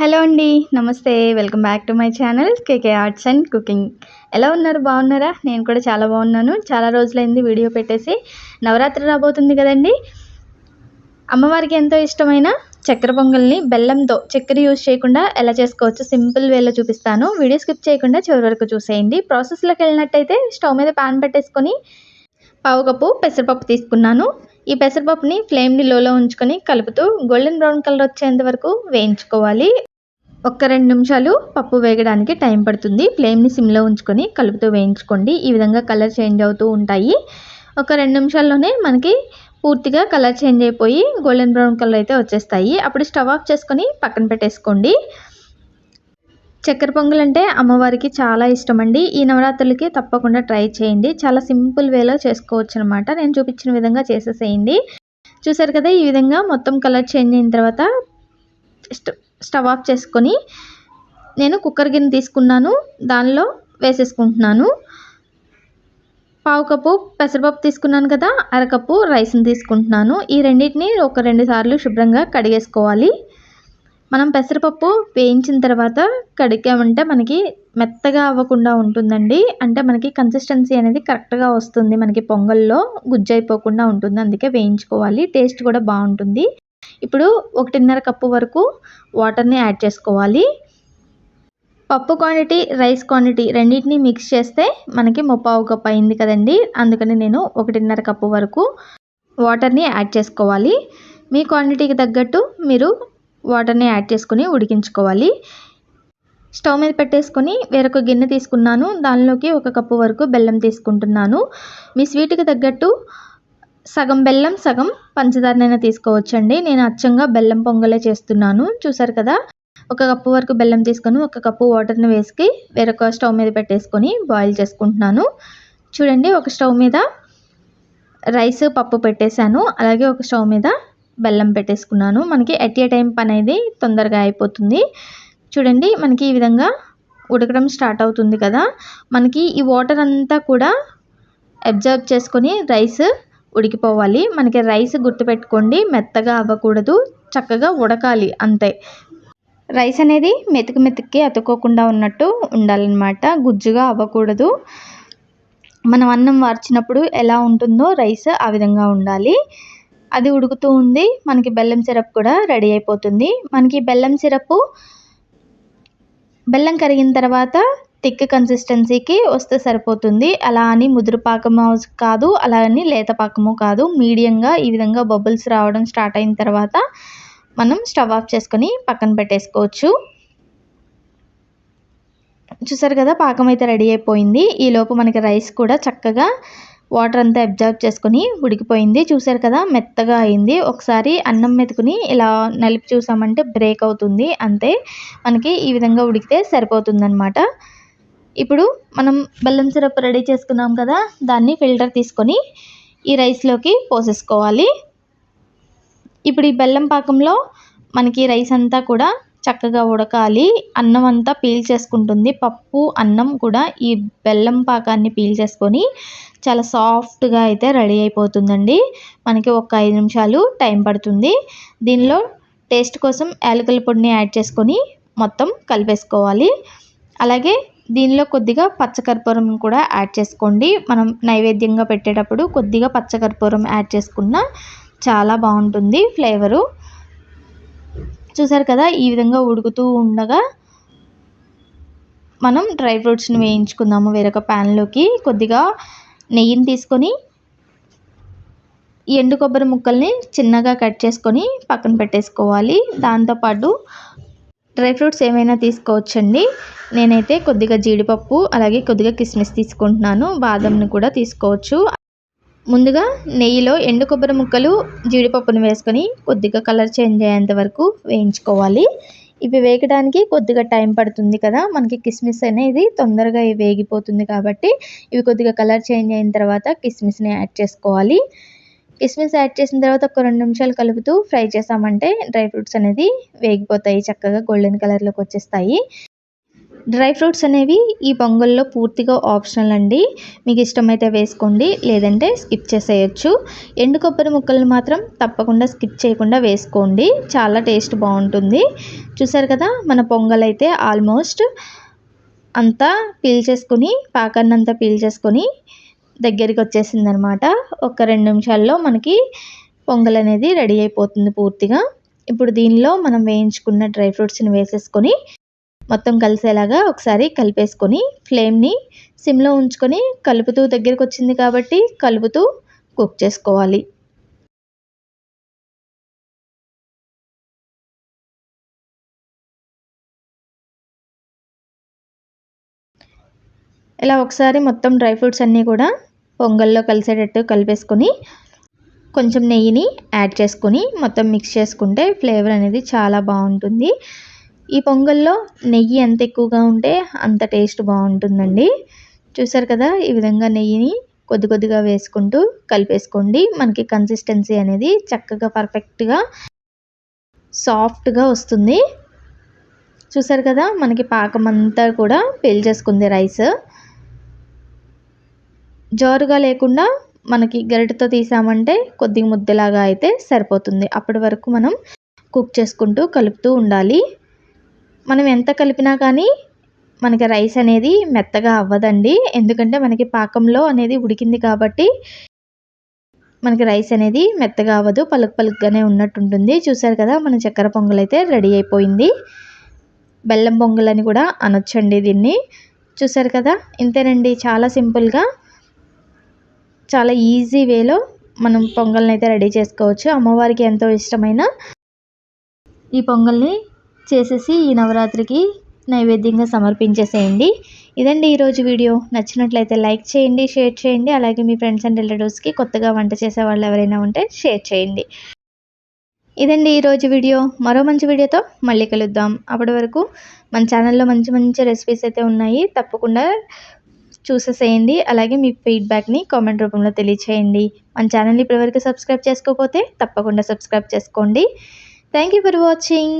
Hello అండి నమస్తే. Welcome back to my channel KK arts and cooking. ఎలా ఉన్నారు? బాగున్నారా? నేను కూడా చాలా బాగున్నాను. చాలా రోజులైంది వీడియో పెట్టేసి. నవరాత్రి రాబోతుంది కదండి. అమ్మవారికి ఎంతో ఇష్టమైన చక్కెర పొంగల్ని బెల్లంతో చక్కెర యూజ్ చేయకుండా ఎలా చేసుకోవచ్చు సింపుల్ వేలో చూపిస్తాను. వీడియో స్కిప్ చేయకుండా చివరి వరకు చూసేయండి. ప్రాసెస్లోకి వెళ్ళినట్టయితే స్టవ్ మీద పాన్ పెట్టేసుకొని పావు కప్పు పెసరపప్పు తీసుకున్నాను. ఈ పెసరపప్పుని ఫ్లేమ్ని లోలో ఉంచుకొని కలుపుతూ గోల్డెన్ బ్రౌన్ కలర్ వచ్చేంత వరకు వేయించుకోవాలి. ఒక్క రెండు నిమిషాలు పప్పు వేగడానికి టైం పడుతుంది. ఫ్లేమ్ని సిమ్లో ఉంచుకొని కలుపుతూ వేయించుకోండి. ఈ విధంగా కలర్ చేంజ్ అవుతూ ఉంటాయి. ఒక రెండు నిమిషాల్లోనే మనకి పూర్తిగా కలర్ చేంజ్ అయిపోయి గోల్డెన్ బ్రౌన్ కలర్ అయితే వచ్చేస్తాయి. అప్పుడు స్టవ్ ఆఫ్ చేసుకొని పక్కన పెట్టేసుకోండి. చక్కెర పొంగల్ అంటే అమ్మవారికి చాలా ఇష్టం అండి ఈ నవరాత్రులకి తప్పకుండా ట్రై చేయండి. చాలా సింపుల్ వేలో చేసుకోవచ్చు అనమాట నేను చూపించిన విధంగా చేసేసేయండి. చూసారు కదా ఈ విధంగా మొత్తం కలర్ చేంజ్ అయిన తర్వాత స్టవ్ ఆఫ్ చేసుకొని నేను కుక్కర్ గిన్నె తీసుకున్నాను. దానిలో వేసేసుకుంటున్నాను. పావు కప్పు పెసరపప్పు తీసుకున్నాను కదా అరకప్పు రైస్ని తీసుకుంటున్నాను. ఈ రెండింటిని ఒక రెండు సార్లు శుభ్రంగా కడిగేసుకోవాలి. మనం పెసరపప్పు వేయించిన తర్వాత కడిగామంటే మనకి మెత్తగా అవ్వకుండా ఉంటుందండి. అంటే మనకి కన్సిస్టెన్సీ అనేది కరెక్ట్గా వస్తుంది. మనకి పొంగల్లో గుజ్జు అయిపోకుండా ఉంటుంది. అందుకే వేయించుకోవాలి. టేస్ట్ కూడా బాగుంటుంది. ఇప్పుడు ఒకటిన్నర కప్పు వరకు వాటర్ని యాడ్ చేసుకోవాలి. పప్పు క్వాంటిటీ రైస్ క్వాంటిటీ రెండింటిని మిక్స్ చేస్తే మనకి ముప్పావు కప్పు అయింది కదండి. అందుకని నేను ఒకటిన్నర కప్పు వరకు వాటర్ని యాడ్ చేసుకోవాలి. మీ క్వాంటిటీకి తగ్గట్టు మీరు వాటర్ని యాడ్ చేసుకొని ఉడికించుకోవాలి. స్టవ్ మీద పెట్టేసుకొని వేరొక గిన్నె తీసుకున్నాను. దానిలోకి ఒక కప్పు వరకు బెల్లం తీసుకుంటున్నాను. మీ స్వీట్కి తగ్గట్టు సగం బెల్లం సగం పంచదారనైనా తీసుకోవచ్చండి. నేను అచ్చంగా బెల్లం పొంగలే చేస్తున్నాను. చూసారు కదా? ఒక కప్పు వరకు బెల్లం తీసుకొని ఒక కప్పు వాటర్ని వేసుకి వేరొక స్టవ్ మీద పెట్టేసుకొని బాయిల్ చేసుకుంటున్నాను. చూడండి ఒక స్టవ్ మీద రైస్ పప్పు పెట్టేశాను. అలాగే ఒక స్టవ్ మీద బెల్లం పెట్టేసుకున్నాను. మనకి ఎట్ ఏ టైం పని అనేది తొందరగా అయిపోతుంది. చూడండి మనకి ఈ విధంగా ఉడకడం స్టార్ట్ అవుతుంది కదా. మనకి ఈ వాటర్ అంతా కూడా అబ్జర్వ్ చేసుకొని రైస్ ఉడికిపోవాలి. మనకి రైస్ గుర్తుపెట్టుకోండి మెత్తగా అవ్వకూడదు చక్కగా ఉడకాలి అంతే. రైస్ అనేది మెతుకు మెతుక్కి అతుక్కోకుండా ఉన్నట్టు ఉండాలన్నమాట. గుజ్జుగా అవ్వకూడదు. మనం అన్నం వార్చినప్పుడు ఎలా ఉంటుందో రైస్ ఆ విధంగా ఉండాలి. అది ఉడుకుతూ ఉంది. మనకి బెల్లం సిరప్ కూడా రెడీ అయిపోతుంది. మనకి బెల్లం సిరప్ బెల్లం కరిగిన తర్వాత థిక్ కన్సిస్టెన్సీకి వస్తే సరిపోతుంది. అలా అని ముదురు పాకము కాదు అలా అని లేత పాకము కాదు. మీడియంగా ఈ విధంగా బబుల్స్ రావడం స్టార్ట్ అయిన తర్వాత మనం స్టవ్ ఆఫ్ చేసుకొని పక్కన పెట్టేసుకోవచ్చు. చూసారు కదా పాకం అయితే రెడీ అయిపోయింది. ఈలోపు మనకి రైస్ కూడా చక్కగా వాటర్ అంతా అబ్జర్వ్ చేసుకొని ఉడికిపోయింది. చూసారు కదా మెత్తగా అయింది. ఒకసారి అన్నం మెతుకుని ఇలా నలిపి చూసామంటే బ్రేక్ అవుతుంది. అంతే మనకి ఈ విధంగా ఉడికితే సరిపోతుందన్నమాట. ఇప్పుడు మనం బెల్లం సిరప్ రెడీ చేసుకున్నాం కదా దాన్ని ఫిల్టర్ తీసుకొని ఈ రైస్లోకి పోసేసుకోవాలి. ఇప్పుడు ఈ బెల్లం పాకంలో మనకి రైస్ అంతా కూడా చక్కగా ఉడకాలి. అన్నం అంతా పీల్చేసుకుంటుంది పప్పు అన్నం కూడా ఈ బెల్లం పాకాన్ని పీల్చేసుకొని చాలా సాఫ్ట్గా అయితే రెడీ అయిపోతుందండి. మనకి ఒక ఐదు నిమిషాలు టైం పడుతుంది. దీనిలో టేస్ట్ కోసం యాలకుల పొడిని యాడ్ చేసుకొని మొత్తం కలిపేసుకోవాలి. అలాగే దీనిలో కొద్దిగా పచ్చకర్పూరం కూడా యాడ్ చేసుకోండి. మనం నైవేద్యంగా పెట్టేటప్పుడు కొద్దిగా పచ్చకర్పూరం యాడ్ చేసుకున్న చాలా బాగుంటుంది ఫ్లేవరు. చూసారు కదా ఈ విధంగా ఉడుకుతూ ఉండగా మనం డ్రై ఫ్రూట్స్ని వేయించుకుందాము వేరొక ప్యాన్లోకి. కొద్దిగా నెయ్యిని తీసుకొని ఎండు కొబ్బరి ముక్కల్ని చిన్నగా కట్ చేసుకొని పక్కన పెట్టేసుకోవాలి. దాంతోపాటు డ్రై ఫ్రూట్స్ ఏమైనా తీసుకోవచ్చండి. నేనైతే కొద్దిగా జీడిపప్పు అలాగే కొద్దిగా కిస్మిస్ తీసుకుంటున్నాను. బాదంని కూడా తీసుకోవచ్చు. ముందుగా నెయ్యిలో ఎండు కొబ్బరి ముక్కలు జీడిపప్పును వేసుకొని కొద్దిగా కలర్ చేంజ్ అయ్యేంత వరకు వేయించుకోవాలి. ఇవి వేగడానికి కొద్దిగా టైం పడుతుంది కదా మనకి కిస్మిస్ అనేది తొందరగా వేగిపోతుంది కాబట్టి ఇవి కొద్దిగా కలర్ చేంజ్ అయిన తర్వాత కిస్మిస్ని యాడ్ చేసుకోవాలి. కిస్మిస్ యాడ్ చేసిన తర్వాత ఒక రెండు నిమిషాలు కలుపుతూ ఫ్రై చేసామంటే డ్రై ఫ్రూట్స్ అనేది వేగిపోతాయి చక్కగా గోల్డెన్ కలర్లోకి వచ్చేస్తాయి. డ్రై ఫ్రూట్స్ అనేవి ఈ పొంగల్లో పూర్తిగా ఆప్షనల్ అండి. మీకు ఇష్టమైతే వేసుకోండి లేదంటే స్కిప్ చేసేయచ్చు. ఎండు కొబ్బరి ముక్కలను మాత్రం తప్పకుండా స్కిప్ చేయకుండా వేసుకోండి. చాలా టేస్ట్ బాగుంటుంది. చూసారు కదా మన పొంగల్ అయితే ఆల్మోస్ట్ అంతా పీల్చేసుకుని పాకాన్నంతా పీల్చేసుకొని దగ్గరికి వచ్చేసింది అనమాట ఒక రెండు నిమిషాల్లో మనకి పొంగల్ అనేది రెడీ అయిపోతుంది పూర్తిగా. ఇప్పుడు దీనిలో మనం వేయించుకున్న డ్రై ఫ్రూట్స్ని వేసేసుకొని మొత్తం కలిసేలాగా ఒకసారి కలిపేసుకొని ఫ్లేమ్ని సిమ్లో ఉంచుకొని కలుపుతూ దగ్గరికి వచ్చింది కాబట్టి కలుపుతూ కుక్ చేసుకోవాలి. ఇలా ఒకసారి మొత్తం డ్రై ఫ్రూట్స్ అన్నీ కూడా పొంగల్లో కలిసేటట్టు కలిపేసుకొని కొంచెం నెయ్యిని యాడ్ చేసుకొని మొత్తం మిక్స్ చేసుకుంటే ఫ్లేవర్ అనేది చాలా బాగుంటుంది. ఈ పొంగల్లో నెయ్యి ఎంత ఎక్కువగా ఉంటే అంత టేస్ట్ బాగుంటుందండి. చూసారు కదా ఈ విధంగా నెయ్యిని కొద్ది కొద్దిగా వేసుకుంటూ కలిపేసుకోండి. మనకి కన్సిస్టెన్సీ అనేది చక్కగా పర్ఫెక్ట్గా సాఫ్ట్గా వస్తుంది. చూసారు కదా మనకి పాకం అంతా కూడా చేసుకుంది రైస్ జోరుగా లేకుండా మనకి గరిటతో తీసామంటే కొద్దిగా ముద్దలాగా అయితే సరిపోతుంది. అప్పటి వరకు మనం కుక్ చేసుకుంటూ కలుపుతూ ఉండాలి. మనం ఎంత కలిపినా కానీ మనకి రైస్ అనేది మెత్తగా అవ్వదండి. ఎందుకంటే మనకి పాకంలో అనేది ఉడికింది కాబట్టి మనకి రైస్ అనేది మెత్తగా అవ్వదు పలుకు పలుకుగానే ఉన్నట్టు ఉంటుంది చూసారు కదా మన చక్కెర పొంగల్ అయితే రెడీ అయిపోయింది. బెల్లం పొంగల్ అని కూడా అనొచ్చండి దీన్ని. చూసారు కదా ఇంతేనండి. చాలా సింపుల్గా చాలా ఈజీ వేలో మనం పొంగల్ని అయితే రెడీ చేసుకోవచ్చు. అమ్మవారికి ఎంతో ఇష్టమైన ఈ పొంగల్ని చేసేసి ఈ నవరాత్రికి నైవేద్యంగా సమర్పించేసేయండి. ఇదండి ఈరోజు వీడియో. నచ్చినట్లయితే లైక్ చేయండి షేర్ చేయండి. అలాగే మీ ఫ్రెండ్స్ అండ్ రిలేటివ్స్కి కొత్తగా వంట చేసే వాళ్ళు ఎవరైనా ఉంటే షేర్ చేయండి. ఇదండి ఈరోజు వీడియో. మరో మంచి వీడియోతో మళ్ళీ కలుద్దాం. అప్పటి వరకు మన ఛానల్లో మంచి మంచి రెసిపీస్ అయితే ఉన్నాయి. తప్పకుండా చూసేసేయండి. అలాగే మీ ఫీడ్బ్యాక్ని కామెంట్ రూపంలో తెలియచేయండి. మన ఛానల్ని ఇప్పటివరకు సబ్స్క్రైబ్ చేసుకోకపోతే తప్పకుండా సబ్స్క్రైబ్ చేసుకోండి. Thank you for watching.